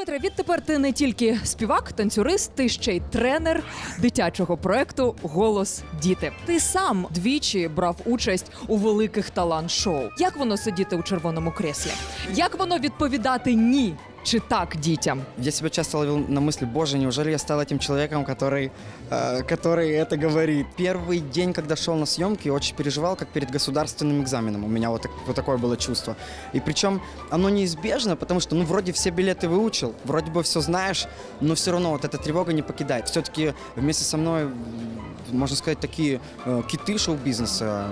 Дмитре, відтепер ти не тільки співак, танцюрист, ти ще й тренер дитячого проекту Голос діти. Ти сам двічі брав участь у великих талант-шоу. Як воно сидіти у червоному креслі? Як воно відповідати ні чи так дітям? Я себя часто ловил на мысли, боже, неужели я стал этим человеком, который, э, который это говорит? Первый день, когда шел на съемки, очень переживал, как перед государственным экзаменом. У меня вот, так- вот такое было чувство. И причем оно неизбежно, потому что, ну, вроде все билеты выучил, вроде бы все знаешь, но все равно вот эта тревога не покидает. Все-таки вместе со мной, можно сказать, такие э, киты шоу-бизнеса.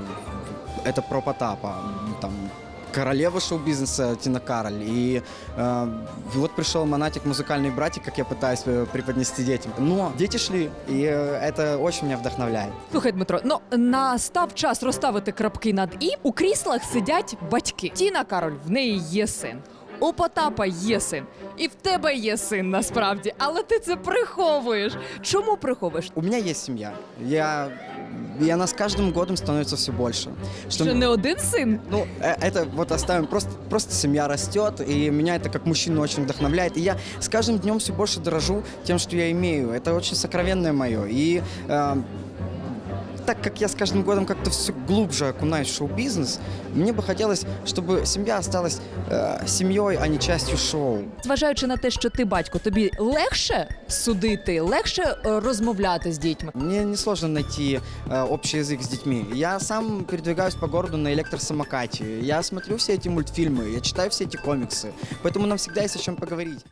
Это про Потапа, там, королева шоу-бизнеса Тина Кароль. И э, вот пришел монатик музыкальный братик, как я пытаюсь э, преподнести детям. Но дети шли, и э, это очень меня вдохновляет. Слухай, Дмитро, ну настав час розставити крапки над і. У кріслах сидять батьки. Тіна Кароль, в неї є син. У Потапа є син, і в тебе є син насправді, але ти це приховуєш. Чому приховуєш? У меня есть семья. Я, и она с каждым годом становится все больше. Что Що не один син? Ну, э, это вот оставим, просто, просто семья растет, и меня это как мужчину очень вдохновляет. И я с каждым днем все больше дорожу тем, что я имею. Это очень сокровенное мое. И э, так как я с каждым годом как-то все глубже окунаюсь в шоу-бизнес, мне бы хотелось, чтобы семья осталась э, семьей, а не частью шоу. Зважаючи на те, що ти батько, тобі легше судити, легше е, розмовляти з дітьми. Мне несложно найти э, общий язык с детьми. Я сам передвигаюсь по городу на электросамокате. Я смотрю все эти мультфильмы, я читаю все эти комиксы. Поэтому нам всегда есть о чем поговорить.